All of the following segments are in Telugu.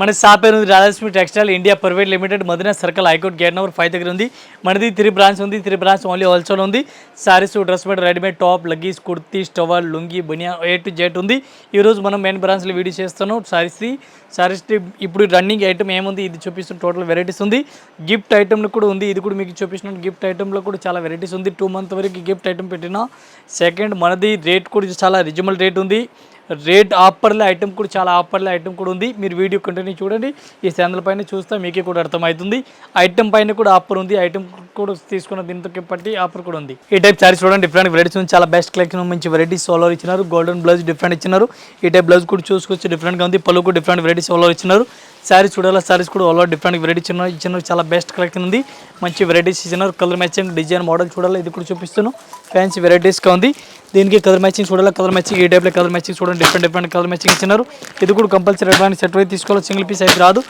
మన షాప్ పేరు ఉంది Radhalakshmi textile India private limited. Madina circle high court gate number five దగ్గర ఉంది. మనది త్రీ బ్రాంచ్ ఉంది. త్రీ బ్రాంచ్ ఓన్లీ హోల్సేల్ ఉంది. సారీస్ డ్రెస్ మెట్ రెడీమేడ్ టాప్ లగ్గీస్ కుర్తీ స్టవల్ lungi Bania A to Z ఉంది. ఈరోజు మనం మెయిన్ బ్రాంచ్లో వీడియో చేస్తున్నాం. సారీస్ సారీస్ ఇప్పుడు రన్నింగ్ ఐటమ్ ఏముంది? ఇది చూపిస్తున్న టోటల్ వెరైటీస్ ఉంది. గిఫ్ట్ ఐటమ్లు కూడా ఉంది. ఇది కూడా మీకు చూపిస్తున్న గిఫ్ట్ ఐటమ్లో కూడా చాలా వెరైటీస్ ఉంది. టూ మంత్ వరకు గిఫ్ట్ ఐటమ్ పెట్టిన. సెకండ్ మనది రేట్ కూడా చాలా రిజనబుల్ రేట్ ఉంది. రేట్ ఆఫర్ల ఐటమ్ కూడా చాలా ఆఫర్ల ఐటమ్ కూడా ఉంది. మీరు వీడియో కంటిన్యూ చూడండి. ఈ ఛానల్ పైన చూస్తే మీకే కూడా అర్థమవుతుంది. ఐటమ్ పైన కూడా ఆఫర్ ఉంది. ఐటమ్ కూడా తీసుకున్న దీంతో ఇప్పటి ఆఫర్ కూడా ఉంది. ఈ టైప్ సారీస్ చూడండి డిఫరెంట్ వెరైటీస్ ఉంది. చాలా బెస్ట్ కలెక్షన్ మంచి వెరైటీస్ సోలో ఇచ్చినారు. గోల్డెన్ బ్లౌజ్ డిఫరెంట్ ఇచ్చినారు. ఈ టైప్ బ్లౌజ్ కూడా చూసుకోవచ్చు డిఫరెంట్గా ఉంది. పలుకు డిఫరెంట్ వెరైటీస్ సోలో ఇచ్చినారు. శారీస్ చూడాలి? శారీస్ కూడా ఆల్ డిఫరెంట్ వెరైటీ ఇచ్చినారు. ఇచ్చినారు. చాలా బెస్ట్ కలెక్షన్ ఉంది. మంచి వెరైటీస్ ఇచ్చినారు. కలర్ మ్యాచింగ్ డిజైన్ మోడల్ చూడాలి? ఇది కూడా చూపిస్తున్నాను ఫ్యాన్సీ వెరైటీస్గా ఉంది. దీనికి కలర్ మ్యాచింగ్ చూడాలి? కలర్ మ్యాచింగ్ ఈ టైప్లో కలర్ మ్యాచింగ్ చూడండి. డిఫరెంట్ డిఫరెంట్ కలర్ మ్యాచింగ్ ఇచ్చినారు. ఇది కూడా కంపల్సరీ అడ్వాన్స్ సెట్ అయితే తీసుకోవాలి? సింగిల్ పీస్ అయితే రాదు.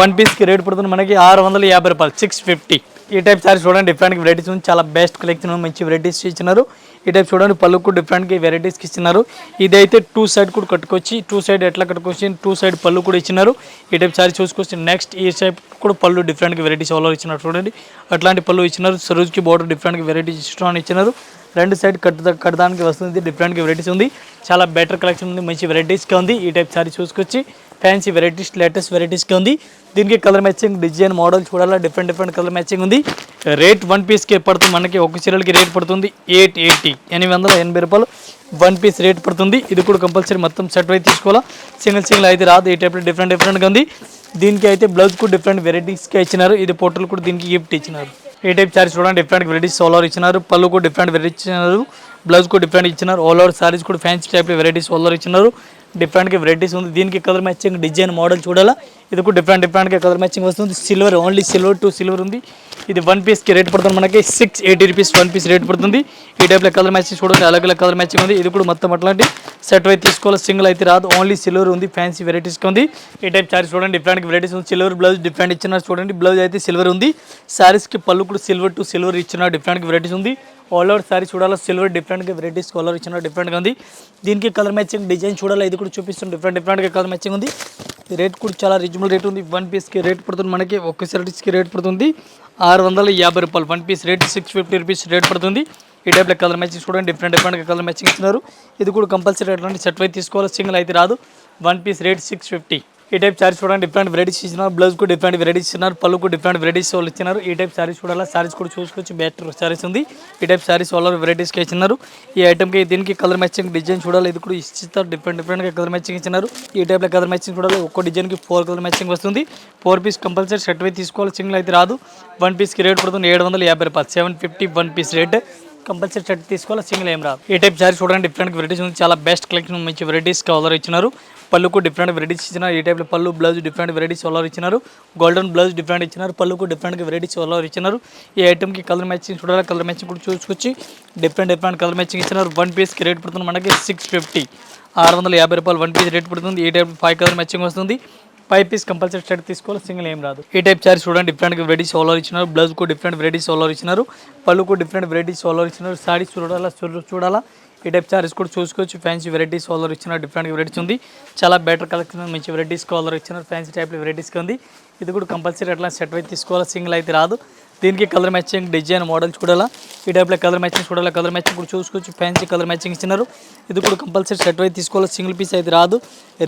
వన్ పీస్కి రేట్ పడుతుంది. మనకి ఆరు వందల యాభై రూపాయలు. సిక్స్ ఫిఫ్టీ ఈ టైప్ సారీ చూడండి డిఫరెంట్ వెరైటీస్ ఉంది. చాలా బెస్ట్ కలెక్షన్ మంచి వెరైటీస్ ఇచ్చినారు. ఈ టైప్ చూడండి పళ్ళుకు డిఫరెంట్గా వెరైటీస్కి ఇచ్చినారు. ఇదైతే టూ సైడ్ కూడా కట్టుకొచ్చి టూ సైడ్ ఎట్లా కట్టుకొచ్చి టూ సైడ్ పళ్ళు కూడా ఇచ్చినారు. ఈ టైప్ సారీ చూసుకొచ్చి నెక్స్ట్ ఈ సైడ్ కూడా పళ్ళు డిఫరెంట్గా వెరైటీస్ ఎవరో ఇచ్చినారు చూడండి. అట్లాంటి పళ్ళు ఇచ్చినారు. సరోజ్కి బోర్డర్ డిఫరెంట్గా వెరైటీస్ ఇష్టం ఇచ్చినారు. రెండు సైడ్ కట్టు కట్టడానికి వస్తుంది. డిఫరెంట్గా వెరైటీస్ ఉంది. చాలా బెటర్ కలెక్షన్ ఉంది. మంచి వెరైటీస్గా ఉంది. ఈ టైప్ సారీ చూసుకొచ్చి ఫ్యాన్సీ వెరైటీస్ లేటెస్ట్ వెరైటీస్గా ఉంది. దీనికి కలర్ మ్యాచింగ్ డిజైన్ మోడల్ చూడాలా? డిఫరెంట్ డిఫరెంట్ కలర్ మ్యాచింగ్ ఉంది. రేట్ వన్ పీస్కే పడుతుంది. మనకి ఒక చీరలకి రేట్ పడుతుంది ఎయిట్ ఎయిటీ ఎనిమిది వందల ఎనభై రూపాయలు వన్ పీస్ రేట్ పడుతుంది. ఇది కూడా కంపల్సరీ మొత్తం సెట్ అయితే తీసుకోవాలా? సింగిల్ సింగిల్ అయితే రాదు. ఈ టైప్లో డిఫరెంట్ డిఫరెంట్గా ఉంది. దీనికి అయితే బ్లౌజ్ కూడా డిఫరెంట్ వెరైటీస్గా ఇచ్చినారు. ఇది పొట్టలు కూడా దీనికి గిఫ్ట్ ఇచ్చినారు. ఏ టైప్ సారీస్ చూడండి. డిఫరెంట్ వెరైటీస్ ఆల్ ఓవర్ ఇచ్చినారు. పళ్ళు కూడా డిఫరెంట్ వెరైటీ ఇచ్చినారు. బ్లౌజ్ కూడా డిఫరెంట్ ఇచ్చినారు. ఆల్ ఓవర్ సారీస్ కూడా ఫ్యాన్సీ టైప్లో వెరైటీస్ ఆల్ ఓవర్ ఇచ్చినారు. డిఫరెంట్గా వెరైటీస్ ఉంది. దీనికి కలర్ మ్యాచింగ్ డిజైన్ మోడల్ చూడాలా? ఇది కూడా డిఫరెంట్ డిఫరెంట్గా కలర్ మ్యాచింగ్ వస్తుంది. Silver only silver to silver ఉంది. ఇది వన్ పీస్కి రేట్ పడుతుంది మనకి six eighty rupees one piece rate పడుతుంది. ఈ టైప్లో కలర్ మ్యాచింగ్ చూడండి అలాగే కలర్ మ్యాచింగ్ ఉంది. ఇది కూడా మొత్తం అట్లాంటి సెట్ అయితే తీసుకోవాలి సింగిల్ అయితే రాదు. ఓన్లీ సిల్వర్ ఉంది ఫ్యాన్సీ వెరైటీస్కి ఉంది. ఈ టైప్ సారీస్ చూడండి డిఫరెంట్ వెరైటీస్ ఉంది. సిల్వర్ బ్లౌజ్ డిఫరెంట్ ఇచ్చినారు చూడండి బ్లౌజ్ అయితే సిల్వర్ ఉంది. శారీస్కి పళ్ళు కూడా సిల్వర్ టు సిల్వర్ ఇచ్చిన డిఫరెంట్ వెరైటీస్ ఉంది. ఆల్ ఓవర్ సారీ చూడాలి సిల్వర్ డిఫరెంట్గా వెరైటీస్ కలర్ ఇచ్చిన డిఫరెంట్గా ఉంది. దీనికి కలర్ మ్యాచింగ్ డిజైన్ చూడాలి ఇది కూడా చూపిస్తుంది. డిఫరెంట్ డిఫరెంట్గా కలర్ మ్యాచింగ్ ఉంది. రేట్ కూడా చాలా రీజనబుల్ రేట్ ఉంది. వన్ పీస్కి రేట్ పడుతుంది మనకి ఒక్క సెరటీస్కి రేట్ పడుతుంది. ఆరు వందల యాభై రూపాయలు. One piece rate six fifty rupees rate పడుతుంది. ఈ టైప్లో కలర్ మ్యాచింగ్ చూడండి. డిఫరెంట్ డిఫరెంట్ కలర్ మ్యాచింగ్ ఇస్తున్నారు. ఇది కూడా కంపల్సరీ అట్లాంటి సెట్ అయితే తీసుకోవాలి. సింగిల్ అయితే రాదు. One piece rate six fifty ఈ టైప్ శారీస్ కూడా డిఫరెంట్ వెరైటీస్ ఇచ్చినారు. బ్లౌజ్ కూడా డిఫరెంట్ వెరైటీస్ ఇచ్చినారు. పళ్ళుకు డిఫరెంట్ వెరైటీస్ వాళ్ళు ఇచ్చినారు. ఈ టైప్ శారీస్ కూడా శారీస్ కూడా చూసుకోవచ్చు. బెటర్ సారీస్ ఉంది. ఈ టైప్ శారీస్ వాళ్ళు వెరైటీస్కి ఇచ్చినారు. ఈ ఐటమ్కి దీనికి కలర్ మ్యాచింగ్ డిజైన్ చూడాలి? ఇది కూడా ఇచ్చిస్తారు. డిఫరెంట్ డిఫరెంట్గా కలర్ మ్యాచింగ్ ఇచ్చినారు. ఈ టైప్లో కలర్ మ్యాచింగ్ చూడాలి? ఒక్కో డిజైన్కి ఫోర్ కలర్ మ్యాచింగ్ వస్తుంది. ఫోర్ పీస్ కంపల్సరీ షర్ట్ అయితే తీసుకోవాలి. సింగిల్ అయితే రాదు. వన్ పీస్కి రేట్ పడుతుంది. ఏడు వందల యాభై రూపాయలు. Seven fifty one piece rate compulsory set తీసుకోవాలి? సింగిల్ ఏం రాదు. ఈ టైప్ శారీ చూడండి డిఫరెంట్ వెరైటీస్ ఉంది. చాలా బెస్ట్ కలెక్షన్ మంచి వెరైటీస్ కలర్ ఇచ్చినారు. పళ్ళుకు డిఫరెంట్ వెరైటీస్ ఇచ్చినారు ఈ టైప్లో పళ్ళు బ్లౌజ్ డిఫరెంట్ వెరైటీస్ కలర్ ఇచ్చినారు. గోల్డెన్ బ్లౌజ్ డిఫరెంట్ ఇచ్చినారు. పళ్ళుకు డిఫరెంట్ వెరైటీస్ కలర్ ఇచ్చినారు. ఈ ఐటమ్కి కలర్ మ్యాచింగ్ చూడాలి? కలర్ మ్యాచింగ్ కూడా చూసుకొచ్చి డిఫరెంట్ డిఫరెంట్ కలర్ మ్యాచింగ్ ఇచ్చినారు. వన్ పీస్కి రేట్ పడుతుంది మనకి సిక్స్ ఫిఫ్టీ ఆరు వందల యాభై రూపాయలు వన్ పీస్ రేట్ పడుతుంది. ఈ టైప్ ఫైవ్ కలర్ మ్యాచింగ్ వస్తుంది. ఫైవ్ పీస్ కంపల్సరీ షర్ట్ తీసుకోవాలి సింగిల్ ఏం రాదు. ఈ టైప్ చార్జ్ చూడండి డిఫరెంట్ వెరైటీస్ ఆల్ ఇచ్చినారు బ్లౌజ్ కూడా డిఫరెంట్ వెరైటీస్ ఆల్ ఇచ్చినారు పళ్ళు కూడా డిఫరెంట్ వెరైటీస్ ఆల్ ఇచ్చినారు సారీస్ చూడాలా చూడ- చూడాలా ఈ టైప్ చారీస్ కూడా చూసుకోవచ్చు. ఫ్యాన్సీ వెరైటీస్ కాలర్ ఇచ్చినారు డిఫరెంట్ వెరైటీస్ ఉంది. చాలా బెటర్ కలెక్షన్ మంచి వెరైటీస్ కాలర్ ఇచ్చినారు ఫ్యాన్సీ టైప్లో వెరైటీస్ ఉంది. ఇది కూడా కంపల్సరీ అట్లా సెట్ అయితే తీసుకోవాలి సింగిల్ అయితే రాదు. దీనికి కలర్ మ్యాచింగ్ డిజైన్ మోడల్ చూడాలా? ఈ టైప్లో కలర్ మ్యాచింగ్ చూడాలా? కలర్ మ్యాచింగ్ కూడా చూసుకోవచ్చు. ఫ్యాన్సీ కలర్ మ్యాచింగ్ ఇచ్చినారు ఇది కూడా కంపల్సరీ సెట్ అయితే తీసుకోవాలి? సింగిల్ పీస్ అయితే రాదు.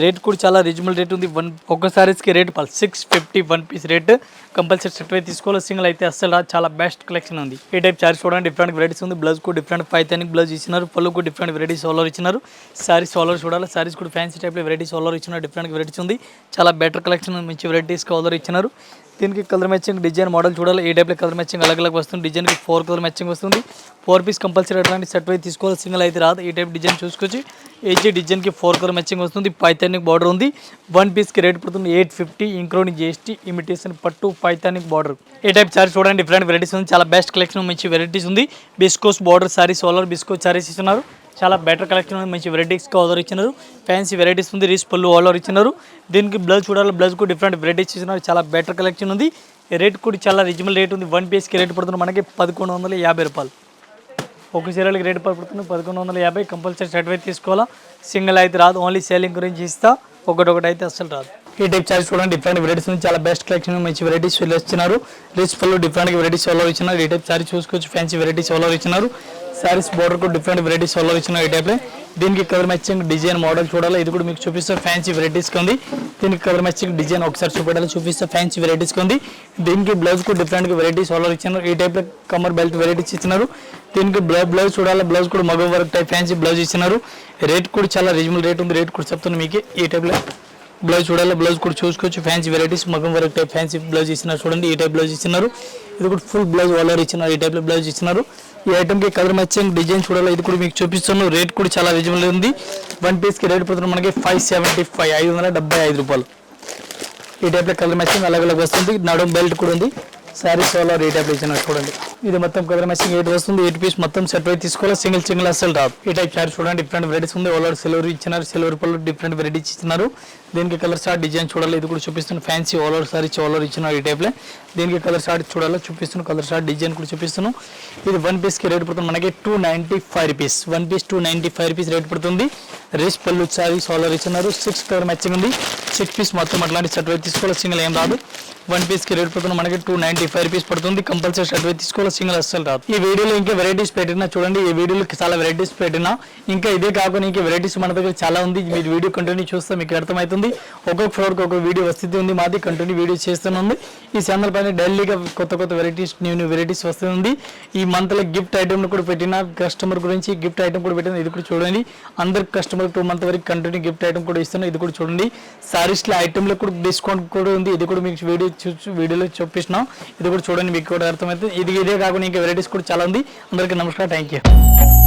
రేట్ కూడా చాలా రీజనబుల్ రేట్ ఉంది. వన్ ఒక్క సారీస్కి rate six fifty one piece rate compulsory set అయితే తీసుకోవాలి? సింగిల్ అయితే అసలు చాలా బెస్ట్ కలెక్షన్ ఉంది. ఈ టైప్ సారీస్ చూడండి. డిఫరెంట్ వెరైటీస్ ఉంది. బ్లౌజ్ కూడా డిఫరెంట్ పైతానిక్ బ్లౌజ్ ఇచ్చినారు పళ్ళు కూడా డిఫరెంట్ వెరైటీస్ ఆల్ఓవర్ ఇచ్చినారు సారీస్ ఆల్ఓవర్ చూడాలి? సారీస్ కూడా ఫ్యాన్సీ టైప్లో వెరైటీస్ ఆల్ఓవర్ ఇచ్చినారు డిఫరెంట్ వెరైటీస్ ఉంది. చాలా బెటర్ కలెక్షన్ మంచి వెరైటీస్ ఆల్ఓవర్ ఇచ్చినారు దీనికి కలర్ మ్యాచింగ్ డిజైన్ మోడల్ చూడాలి. ఏ టైప్లో కలర్ మ్యాచింగ్ అలగ్ అలగ్ వస్తుంది డిజైన్కి ఫోర్ కలర్ మ్యాచింగ్ వస్తుంది. ఫోర్ పీస్ కంపల్సరీ అట్లాంటి సెట్ అయితే తీసుకోవాలి. సింగిల్ అయితే రాదు. ఈ టైప్ డిజైన్ చూసుకొచ్చి ఏజీ డిజైన్కి ఫోర్ కలర్ మ్యాచింగ్ వస్తుంది. పైతానిక్ బార్డర్ ఉంది. వన్ పీస్కి రేట్ పడుతుంది eight fifty including GST imitation పట్టు పైతానిక్ బార్డర్. ఏ టైప్ సారీ చూడండి. డిఫరెంట్ వెరైటీస్ ఉంది. చాలా బెస్ట్ కలెక్షన్ మంచి వెరైటీస్ ఉంది. బిస్కోస్ బార్డర్ సారీస్ సోలర్ బిస్కోస్ సారీస్ ఇస్తున్నారు. చాలా బెటర్ కలెక్షన్ ఉంది. మంచి వెరైటీస్కి ఆర్డర్ ఇచ్చినారు. ఫ్యాన్సీ వెరైటీస్ ఉంది. రీస్ పళ్ళు ఆర్డర్ ఇచ్చినారు. దీనికి బ్లౌజ్ చూడాలి. బ్లౌజ్ కూడా డిఫరెంట్ వెరైటీస్ ఇచ్చినారు. చాలా బెటర్ కలెక్షన్ ఉంది. రేట్ కూడా చాలా రిజనబుల్ రేట్ ఉంది. వన్ పీస్కి రేట్ పడుతుంది మనకి పదకొండు వందల యాభై రూపాయలు. ఒక చీరలకి రేట్ పడుతుంది పదకొండు వందల యాభై. కంపల్సరీ సర్టిఫికేట్ తీసుకోవాలా. సింగిల్ అయితే రాదు. ఓన్లీ సేలింగ్ గురించి ఇస్తా. ఒకటొకటి అయితే అసలు రాదు. ఈ టైప్ చార్జ్ చూడండి. డిఫరెంట్ వెరైటీస్ ఉంది. చాలా బెస్ట్ కలెక్షన్ మంచి వెరైటీస్ ఇచ్చినారు. రిచ్ ఫుల్ డిఫరెంట్ వెరైటీస్ వాళ్ళు ఇచ్చినారు. ఈ టైప్ సారీ చూసుకోవచ్చు. ఫ్యాన్సీ వెరైటీస్ వాళ్ళు ఇచ్చినారు. శారీస్ బోర్డర్ కూడా డిఫరెంట్ వెరైటీస్ వల్ల ఇచ్చిన ఈ టైప్లో దీనికి కలర్ మ్యాచింగ్ డిజైన్ మోడల్ చూడాలి. ఇది కూడా మీకు చూపిస్తే ఫ్యాన్సీ వెరైటీస్ ఉంది. దీనికి కలర్ మ్యాచింగ్ డిజైన్ ఒకసారి చూపెట్టాలి. చూపిస్తే ఫ్యాన్సీ వెరైటీస్ ఉంది. దీనికి బ్లౌజ్ కూడా డిఫరెంట్ వెరైటీస్ వల్ల ఇచ్చినారు. ఈ టైప్లో కమర్ బెల్ట్ వెరైటీస్ ఇచ్చినారు. దీనికి బ్లౌజ్ బ్లౌజ్ చూడాలి. బ్లౌజ్ కూడా మగ వర్క్ టైప్ ఫ్యాన్సీ బ్లౌజ్ ఇచ్చినారు. రేట్ కూడా చాలా రీజనబుల్ రేట్ ఉంది. రేట్ కూడా చెప్తాను మీకు. ఈ టైప్లో బ్లౌజ్ చూడాలి. బ్లౌజ్ కూడా చూసుకోవచ్చు. ఫ్యాన్సీ వెరైటీస్ మగం వర్క్ టైప్ ఫ్యాన్సీ బ్లౌజ్ ఇచ్చినారు చూడండి. ఈ టైప్ బ్లౌజ్ ఇచ్చినారు. ఇది కూడా ఫుల్ బ్లౌజ్ వాళ్ళర్ ఇచ్చినారు. ఈ టైప్లో బ్లౌజ్ ఇచ్చినారు. ఈ ఐటమ్కి కలర్ మ్యాచింగ్ డిజైన్ చూడాలి ఇది కూడా మీకు చూపిస్తున్నాను రేట్ కూడా చాలా రీజనబుల్ ఉంది. వన్ పీస్కి రేట్ పడుతుంది మనకి ఫైవ్ సెవెంటీ ఫైవ్ ఐదు వందల డెబ్బై ఐదు రూపాయలు. ఈ టైప్లో కలర్ మ్యాచింగ్ అలాగే వస్తుంది. నడుం బెల్ట్ కూడా ఉంది. శారీస్ వాళ్ళ రేట్ టైప్లో ఇచ్చినారు చూడండి. ఇది మొత్తం కలర్ మ్యాచింగ్ ఎయిట్ వస్తుంది ఎయిట్ పీస్ మొత్తం సెట్ అయితే తీసుకోవాలి? సింగిల్ సింగిల్ అసలు రాదు. ఈ టైప్ శారీ చూడండి డిఫరెంట్ వెరైటీస్ ఉంది. వాళ్ళ సిల్వర్ ఇచ్చినారు సిల్వర్ పళ్ళు డిఫరెంట్ వెరైటీస్ ఇచ్చినారు. దీనికి కలర్ షార్ట్ డిజైన్ చూడాలి ఇది కూడా చూపిస్తున్న ఫ్యాన్సీ ఓలర్ సారీ చోలర్ ఇచ్చినారు ఈ టైప్లో దీనికి కలర్ షార్ట్ చూడాలి? చూపిస్తున్నాను కలర్ షార్ట్ డిజైన్ కూడా చూపిస్తున్నాను ఇది వన్ పీస్కి రేట్ పడుతుంది. మనకి two ninety five rupees one piece two ninety five rupees rate పడుతుంది. రేస్ పళ్ళు సారీ సోలర్ ఇచ్చినారు. సిక్స్ కలర్ మ్యాచింగ్ ఉంది. సిక్స్ పీస్ మొత్తం అట్లాంటి షర్ట్ వైపు తీసుకోవాలి సింగిల్ ఏం రాదు. వన్ పీస్కి రేట్ పడుతుంది మనకి టూ నైంటీ ఫైవ్ రూపీస్ పడుతుంది. కంపల్సరీ షర్ట్ వైపు తీసుకోవాలి సింగిల్ అస్సలు రాదు. ఈ వీడియోలో ఇంకా వెరైటీస్ పెట్టినా చూడండి. ఈ వీడియోలో చాలా వెరైటీస్ పెట్టినా. ఇంకా ఇదే కాకుండా ఇంకా వెరైటీస్ మన దగ్గర చాలా ఉంది. మీరు వీడియో కంటిన్యూ చూస్తే మీకు అర్థమవుతుంది. ఒక్కొక్క ఫ్లోర్కి ఒక వీడియో వస్తుంది ఉంది. మాది కంటిన్యూ వీడియో చేస్తుంది ఈ ఛానల్ పైన డైలీగా కొత్త కొత్త వెరైటీస్ న్యూ న్యూ వెరైటీస్ వస్తుంది ఈ మంత్లో గిఫ్ట్ ఐటమ్ కూడా పెట్టిన. కస్టమర్ గురించి గిఫ్ట్ ఐటమ్ కూడా పెట్టిన. ఇది కూడా చూడండి. అందరు కస్టమర్ టూ మంత్ వరకు కంటిన్యూ గిఫ్ట్ ఐటమ్ కూడా ఇస్తున్నాను ఇది కూడా చూడండి. సారీస్లో ఐటెంలో కూడా డిస్కౌంట్ కూడా ఉంది. ఇది కూడా మీకు వీడియో వీడియోలో చూపిస్తున్నాం. ఇది కూడా చూడండి మీకు కూడా అర్థమవుతుంది ఇది ఇదే కాకుండా ఇంకా వెరైటీస్ కూడా చాలా ఉంది. అందరికీ నమస్కారం. Thank you